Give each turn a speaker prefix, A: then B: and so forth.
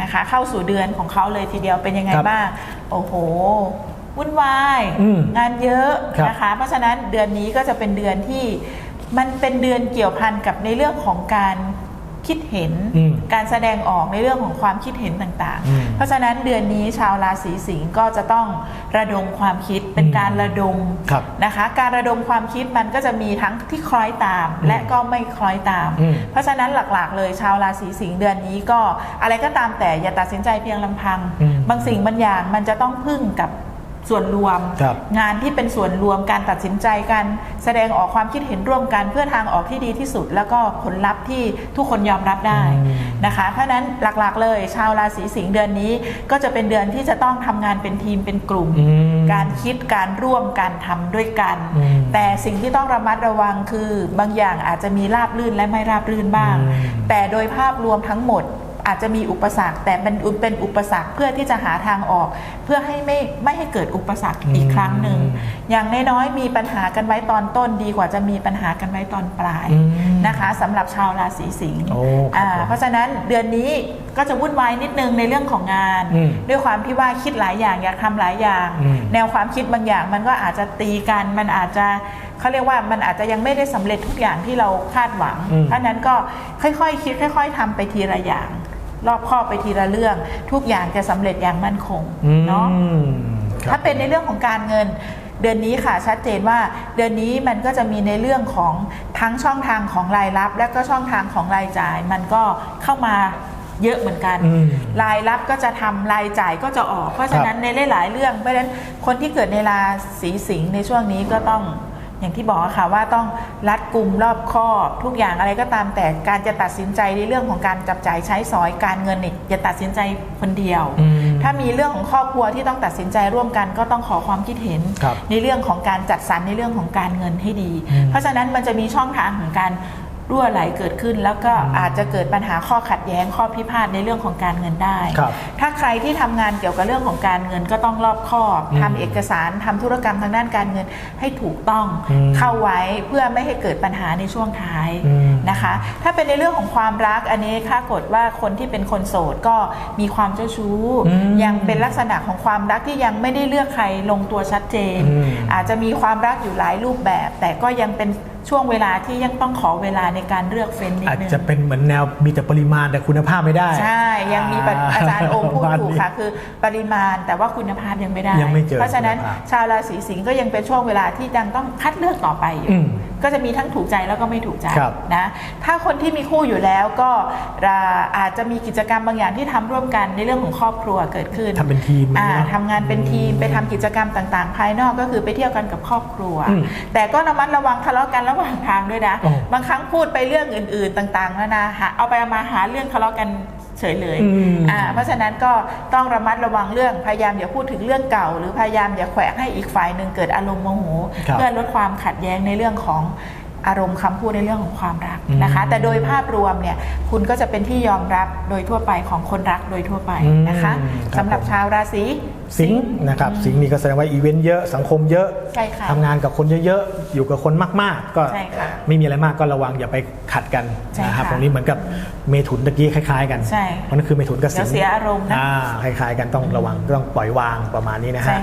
A: นะคะ เข้าสู่เดือนของเขาเลยทีเดียวเป็นยังไง
B: ครับ
A: บ้าง โอ้โห วุ่นวาย
B: อืม
A: งานเยอะ
B: ครับ
A: นะคะ เพราะฉะนั้นเดือนนี้ก็จะเป็นเดือนที่มันเป็นเดือนเกี่ยวพันกับในเรื่องของการ คิดเห็น
B: อืม
A: การแสดงออกในเรื่องของความคิดเห็นต่าง
B: อืม
A: ๆเพราะฉะนั้นเดือนนี้ชาวราศีสิงห์ก็จะต้องระดมความคิดเป็น
B: อืม
A: การระดม
B: ครับ
A: นะคะ การระดมความคิดมันก็จะมีทั้งที่คล้อยตาม
B: อืม
A: และก็ไม่คล้อยตาม
B: อืม
A: เพราะฉะนั้นหลักๆ เลยชาวราศีสิงห์เดือนนี้ก็อะไรก็ตามแต่อย่าตัดสินใจเพียงลำพัง
B: อืม
A: บางสิ่งบางอย่างมันจะต้องพึ่งกับ ส่วนรวม
B: ครับ
A: งานที่เป็นส่วนรวมการตัดสินใจการแสดงออกความคิดเห็นร่วมกัน เพื่อทางออกที่ดีที่สุด แล้วก็ผลลัพธ์ที่ทุกคนยอมรับได้
B: อืม
A: นะคะเพราะฉะนั้นหลักๆ เลยชาวราศีสิงห์เดือนนี้ก็จะเป็นเดือนที่จะต้องทำงานเป็นทีมเป็นกลุ่ม
B: อืม
A: การคิดการร่วมการทำด้วยกัน
B: อืม
A: แต่สิ่งที่ต้องระมัดระวังคือบางอย่างอาจจะมีราบรื่นและไม่ราบรื่นบ้าง
B: อืม
A: แต่โดยภาพรวมทั้งหมด อาจจะมีอุปสรรค แต่เป็นเป็นอุปสรรคเพื่อที่จะหาทางออก เพื่อให้ไม่ไม่ให้เกิดอุปสรรคอีกครั้งหนึ่ง
B: อืม
A: อย่างน้อยๆมีปัญหากันไว้ตอนต้นดีกว่าจะมีปัญหากันไว้ตอนปลาย
B: อืม
A: นะคะสำหรับชาวราศีสิงห์
B: โอ้ครับ
A: อ่า
B: ผม
A: เพราะฉะนั้นเดือนนี้ก็จะวุ่นวายนิดนึงในเรื่องของงาน
B: อืม
A: ด้วยความที่ว่าคิดหลายอย่างอยากทำหลายอย่าง
B: อืม
A: แนวความคิดบางอย่างมันก็อาจจะตีกันมันอาจจะ เขาเรียกว่ามันอาจจะยังไม่ได้สำเร็จทุกอย่างที่เราคาดหวัง
B: อืม
A: เพราะฉะนั้นก็ค่อยๆคิดค่อย ๆทำไปทีละอย่าง รอบคอบไปทีละเรื่อง ทุกอย่างจะสำเร็จอย่างมั่นคงเนาะ
B: อืมครับ
A: ถ้าเป็นในเรื่องของการเงินเดือนนี้ค่ะชัดเจนว่าเดือนนี้มันก็จะมีในเรื่องของทั้งช่องทางของรายรับ และก็ช่องทางของรายจ่าย มันก็เข้ามาเยอะเหมือนกัน
B: อืม
A: รายรับก็จะทำรายจ่ายก็จะออก เพราะฉะนั้นในหลาย ๆ เรื่องเพราะฉะนั้นคนที่เกิดในราศีสิงห์ในช่วงนี้ก็ต้อง อย่างที่บอกอะค่ะว่าต้องรัดกุมรอบคอบทุกอย่างอะไรก็ตามแต่การจะตัดสินใจในเรื่องของการจับจ่ายใช้สอยการเงินเนี่ยอย่าตัดสินใจคนเดียว
B: อืม
A: ถ้ามีเรื่องของครอบครัวที่ต้องตัดสินใจร่วมกันก็ต้องขอความคิดเห็น
B: ครับ
A: ในเรื่องของการจัดสรรในเรื่องของการเงินให้ดี
B: อืม
A: เพราะฉะนั้นมันจะมีช่องทางของการ รั่วไหลเกิดขึ้น แล้วก็อาจจะเกิดปัญหาข้อขัดแย้งข้อพิพาทในเรื่องของการเงินได้
B: ครับ
A: ถ้าใครที่ทำงานเกี่ยวกับเรื่องของการเงินก็ต้องรอบคอบ
B: อืม
A: ทำเอกสารทำธุรกรรมทางด้านการเงินให้ถูกต้อง
B: อืม
A: เข้าไว้เพื่อไม่ให้เกิดปัญหาในช่วงท้าย
B: อืม
A: นะคะ ถ้าเป็นในเรื่องของความรักอันนี้ค่ากฏว่าคนที่เป็นคนโสดก็มีความเจ้าชู้
B: อืม
A: ยังเป็นลักษณะของความรักที่ยังไม่ได้เลือกใครลงตัวชัดเจน
B: อืม
A: อาจจะมีความรักอยู่หลายรูปแบบ แต่ก็ยังเป็นช่วงเวลาที่ยังต้องขอเวลาในการเลือกเฟ้นนิด
B: อาจ
A: นึง
B: จะเป็นเหมือนแนวมีแต่ปริมาณแต่คุณภาพไม่ได้
A: ใช่ ยังมีปริอาจารย์โอมพูด
B: ประมาณ
A: ถูก
B: นี้
A: ค่ะคือปริมาณแต่ว่าคุณภาพยังไม่ได้
B: ยังไม่เจอ
A: เพราะฉะนั้น
B: คุณภาพ
A: ชาวราศีสิงห์ก็ยังเป็นช่วงเวลาที่ยังต้องคัดเลือกต่อไปอยู่
B: อืม
A: ก็จะมีทั้งถูกใจแล้วก็ไม่ถูกใจ
B: ครับ
A: นะถ้าคนที่มีคู่อยู่แล้วก็อ่าอาจจะมีกิจกรรมบางอย่างที่ทำร่วมกันในเรื่องของครอบครัวเกิดขึ้น
B: ทำเป็นทีม
A: อ่า
B: เนอะ
A: ทำงานเป็นทีม
B: อืม
A: ไปทำกิจกรรมต่างๆ ภายนอกก็คือไปเที่ยวกันกับครอบครัว
B: อืม
A: แต่ก็ระมัดระวังทะเลาะกันระหว่างทางด้วยนะ
B: โอ้
A: บางครั้งพูดไปเรื่องอื่น ๆต่างๆนานาหาเอาไปเอามาหาเรื่องทะเลาะกัน เฉยเลย
B: อืม
A: อ่าเพราะฉะนั้นก็ต้องระมัดระวังเรื่องพยายามอย่าพูดถึงเรื่องเก่า หรือพยายามอย่าแขวะให้อีกฝ่ายหนึ่งเกิดอารมณ์โมโห
B: ครับ
A: เพื่อลดความขัดแย้งในเรื่องของ อารมณ์คำพูดในเรื่องของความรัก
B: อืม
A: นะคะ แต่โดยภาพรวมเนี่ยคุณก็จะเป็นที่ยอมรับโดยทั่วไปของคนรักโดยทั่วไปนะคะ
B: อืมครับ
A: สำหรับ
B: ผม
A: ชาวราศี
B: สิงห์นะครับสิงห์นี่ก็แสดงว่าอีเวนต์เยอะสังคมเยอะ
A: ใช่ค่ะ
B: ทำงานกับคนเยอะๆ อยู่กับคนมากๆ ก็
A: ใช่ค่ะ
B: ไม่มีอะไรมากก็ระวังอย่าไปขัดกัน
A: ใช่
B: นะครับ
A: ค่ะ
B: ตรงนี้เหมือนกับเมถุนตะกี้คล้ายๆ กัน
A: ใช่
B: เพราะนั่นคือเมถุนกับสิงห์
A: เดี๋ยวเสียอารมณ์นะ
B: อ่าคล้ายๆ กันต้องระวังต้องปล่อยวางประมาณนี้นะ
A: ใช่
B: ฮะ
A: ค่ะ